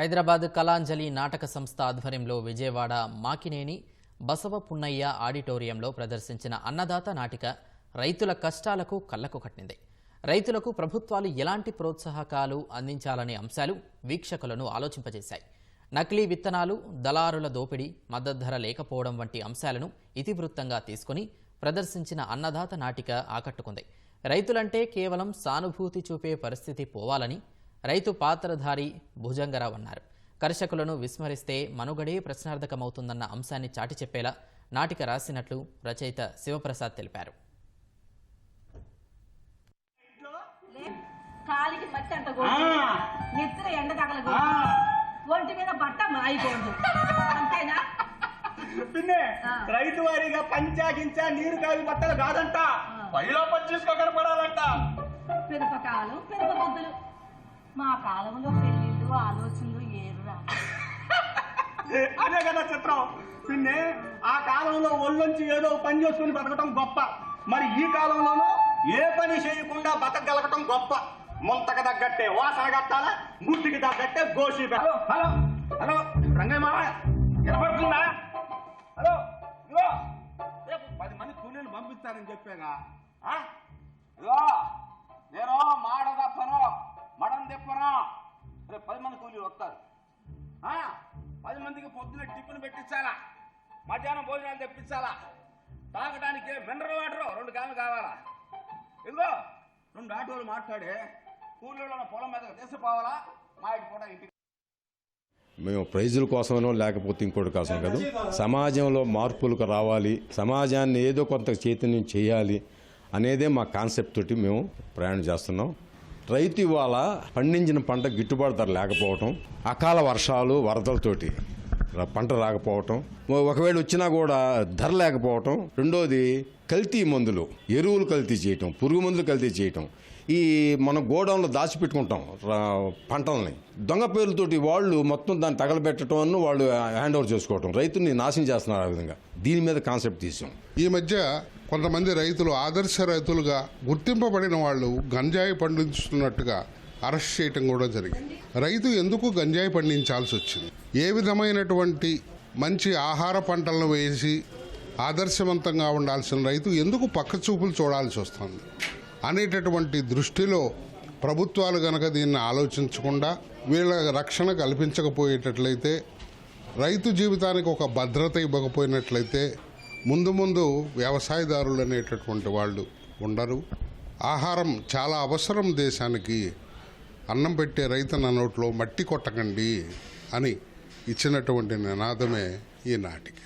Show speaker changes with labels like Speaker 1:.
Speaker 1: హైదరాబాద్ కళాంజలి నాటక సంస్థ ఆధ్వర్యంలో విజయవాడ మాకినేని బసవ పున్నయ్య ఆడిటోరియంలో ప్రదర్శించిన అన్నదాత నాటిక రైతుల కష్టాలకు కళ్ళకు కట్టింది. రైతులకు ప్రభుత్వాలు ఎలాంటి ప్రోత్సాహకాలు అందించాలనే అంశాలు వీక్షకులను ఆలోచింపజేశాయి. నకిలీ విత్తనాలు దళారుల దోపిడీ మద్దతు ధర లేకపోవడం వంటి అంశాలను ఇతివృత్తంగా తీసుకుని ప్రదర్శించిన అన్నదాత నాటిక ఆకట్టుకుంది. రైతులంటే కేవలం సానుభూతి చూపే పరిస్థితి పోవాలని రైతు పాత్రధారి భుజంగరావు అన్నారు. కర్షకులను విస్మరిస్తే మనుగడే ప్రశ్నార్థకమవుతుందన్న అంశాన్ని చాటి చెప్పేలా నాటిక రాసినట్లు రచయిత శివప్రసాద్ తెలిపారు.
Speaker 2: కాలికి మట్టి అంత నెత్తిన ఎండ తగలదు. ఒంటి మీద బట్ట మాయకూడదు అంతేనా?
Speaker 3: పిన్నే
Speaker 2: ఆ.
Speaker 3: రైతు వారీగా పంచాగించా నీరు కావి బట్టలు కాదంట. పైలో పని చేసుకో కనపడాలంట
Speaker 2: పిరపకాలం పిరప మా కాలంలో పెళ్ళిళ్ళు ఆలోచనలు ఏరురా.
Speaker 3: అదే కదా చిత్రం. పిన్నే ఆ కాలంలో ఒళ్ళొంచి ఏదో పని చేసుకుని బతకటం గొప్ప. మరి ఈ కాలంలోనూ ఏ పని చేయకుండా బతకగలగటం గొప్ప. ముంతకు తగ్గట్టే వాసన కట్టాలా? గుర్తికి తగ్గట్టే గోసి హలో హలో హలో రంగయ్య మామ వినపడుతుందా? హలో రేపు పది మంది కూలీలు పంపిస్తానని చెప్పాగా. ఆ? ఇదిగో నేను మాడ తప్పను. పొద్దున టిఫిన్ పెట్టించాలా? మధ్యాహ్నం భోజనాలు తెప్పించాలా? తాగడానికి మినరల్ వాటర్ రెండు కాయలు కావాలా? ఇదిగో రెండు ఆటోలు మాట్లాడి కూలీలో పొలం మీద తీసుకుపోవాలా? మా ఇంటి కూడా ఇంటికి
Speaker 4: మేము ప్రైజుల కోసమనో లేకపోతే ఇంకోటి కోసం కాదు. సమాజంలో మార్పులకు రావాలి. సమాజాన్ని ఏదో కొంత చైతన్యం చేయాలి అనేదే మా కాన్సెప్ట్ తోటి మేము ప్రయాణం చేస్తున్నాం. రైతు ఇవాళ పండించిన పంట గిట్టుబాటు ధర లేకపోవటం అకాల వర్షాలు వరదలతోటి. పంట రాకపోవటం. ఒకవేళ వచ్చినా కూడా ధర లేకపోవటం. రెండోది కల్తీ మందులు ఎరువులు కల్తీ చేయటం పురుగు మందులు కల్తీ చేయటం. ఈ మన గోడౌన్లో దాచిపెట్టుకుంటాం రా- పంటల్ని. దొంగ పేర్లతోటి వాళ్ళు మొత్తం దాన్ని తగలబెట్టడం వాళ్ళు హ్యాండ్ ఓవర్ చేసుకోవటం. రైతుని నాశనం చేస్తున్నారు ఆ విధంగా. దీని మీద కాన్సెప్ట్ తీసాం.
Speaker 5: ఈ మధ్య కొంతమంది రైతులు ఆదర్శ రైతులుగా గుర్తింపబడిన వాళ్ళు గంజాయి పండించుతున్నట్టుగా అరెస్ట్ చేయటం కూడా జరిగింది. రైతు ఎందుకు గంజాయి పండించాల్సి వచ్చింది? ఏ విధమైనటువంటి మంచి ఆహార పంటలను వేసి ఆదర్శవంతంగా ఉండాల్సిన రైతు ఎందుకు పక్క చూపులు చూడాల్సి వస్తుంది? అనేటటువంటి దృష్టిలో ప్రభుత్వాలు గనక దీన్ని ఆలోచించకుండా వీళ్ళ రక్షణ కల్పించకపోయేటట్లయితే రైతు జీవితానికి ఒక భద్రత ఇవ్వకపోయినట్లయితే ముందు ముందు వ్యవసాయదారులు అనేటటువంటి వాళ్ళు ఉండరు. ఆహారం చాలా అవసరం దేశానికి. అన్నం పెట్టే రైతు నా నోట్లో మట్టి కొట్టకండి అని ఇచ్చినటువంటి నినాదమే ఈ నాటికి